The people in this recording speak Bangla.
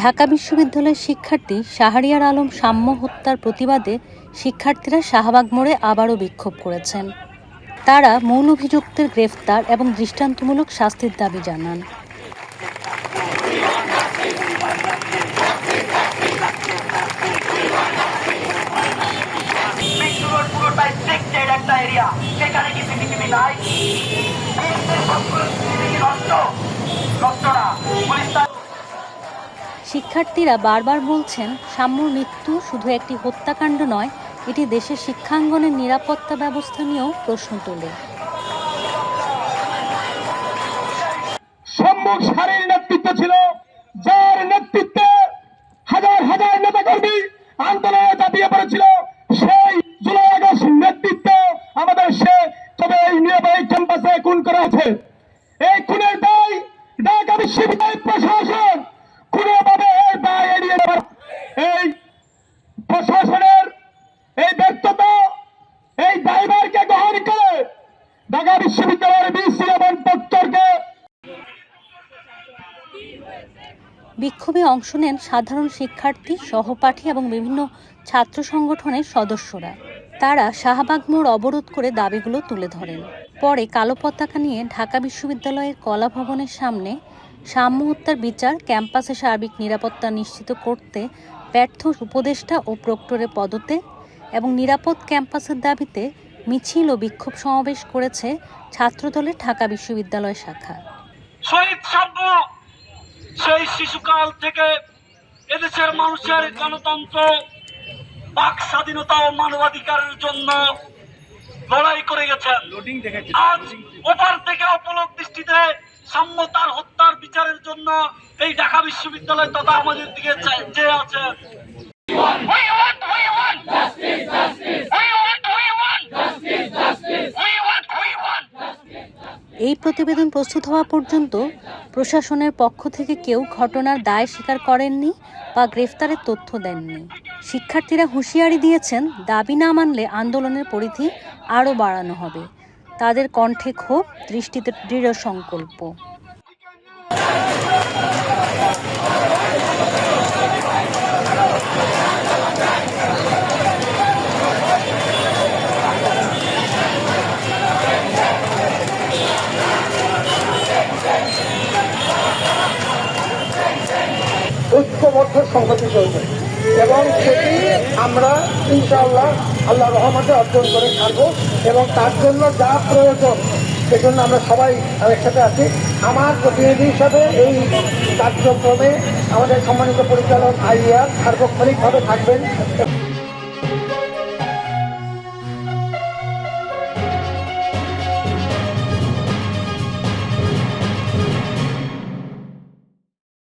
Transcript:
ঢাকা বিশ্ববিদ্যালয়ের শিক্ষার্থী শাহরিয়ার আলম সাম্য হত্যার প্রতিবাদে শিক্ষার্থীরা শাহবাগ মোড়ে আবারও বিক্ষোভ করেছেন। তারা মূল অভিযুক্তের গ্রেফতার এবং দৃষ্টান্তমূলক শাস্তির দাবি জানান। সেখানে কি নাই শিক্ষার্থীরা বারবার বলছেন, সাম্যর মৃত্যু শুধু একটি হত্যাকাণ্ড নয়, এটি দেশের শিক্ষাঙ্গনের নিরাপত্তা ব্যবস্থা নিয়েও প্রশ্ন তোলে। এর দায় এড়িয়ে এই প্রশাসনের এই এই গ্রহণ করে ঢাকা বিশ্ববিদ্যালয়ের এবং বিক্ষোভে অংশ নেন সাধারণ শিক্ষার্থী, সহপাঠী এবং বিভিন্ন ছাত্র সংগঠনের সদস্যরা। তারা শাহবাগ মোড় অবরোধ করে দাবিগুলো তুলে ধরেন। পরে কালো পতাকা নিয়ে ঢাকা বিশ্ববিদ্যালয়ের কলা ভবনের সামনে সাম্য হত্যার বিচার ক্যাম্পাসে সার্বিক নিরাপত্তা নিশ্চিত করতে ব্যর্থ উপদেষ্টা ও প্রক্টরের পদতে এবং নিরাপদ ক্যাম্পাসের দাবিতে মিছিল ও বিক্ষোভ সমাবেশ করেছে ছাত্রদলের ঢাকা বিশ্ববিদ্যালয় শাখা। শহীদ সাব্য! সেই শিশুকাল থেকে এদেশের মানুষের গণতন্ত্র বাক স্বাধীনতা ও মানবাধিকারের জন্য লড়াই করে গেছেন। আজ ওপার থেকে অপলক দৃষ্টিতে সাম্যতার হত্যার বিচারের জন্য এই ঢাকা বিশ্ববিদ্যালয় তথা আমাদের দিকে we want এই প্রতিবেদন প্রস্তুত হওয়া পর্যন্ত প্রশাসনের পক্ষ থেকে কেউ ঘটনার দায় স্বীকার করেননি বা গ্রেফতারের তথ্য দেননি। শিক্ষার্থীরা হুঁশিয়ারি দিয়েছেন দাবি না মানলে আন্দোলনের পরিধি আরও বাড়ানো হবে। তাদের কণ্ঠে ক্ষোভ, দৃষ্টিতে দৃঢ় সংকল্প। ঐক্যবদ্ধ সংগতি চলবে এবং সেটি আমরা ইনশাআল্লাহ আল্লাহ রহমতে অর্জন করে থাকব এবং তার জন্য যা প্রয়োজন, সেজন্য আমরা সবাই একসাথে আছি। আমার প্রতিনিধি হিসাবে এই কার্যক্রমে আমাদের সম্মানিত পরিচালক আইয়া সার্বক্ষণিকভাবে থাকবেন।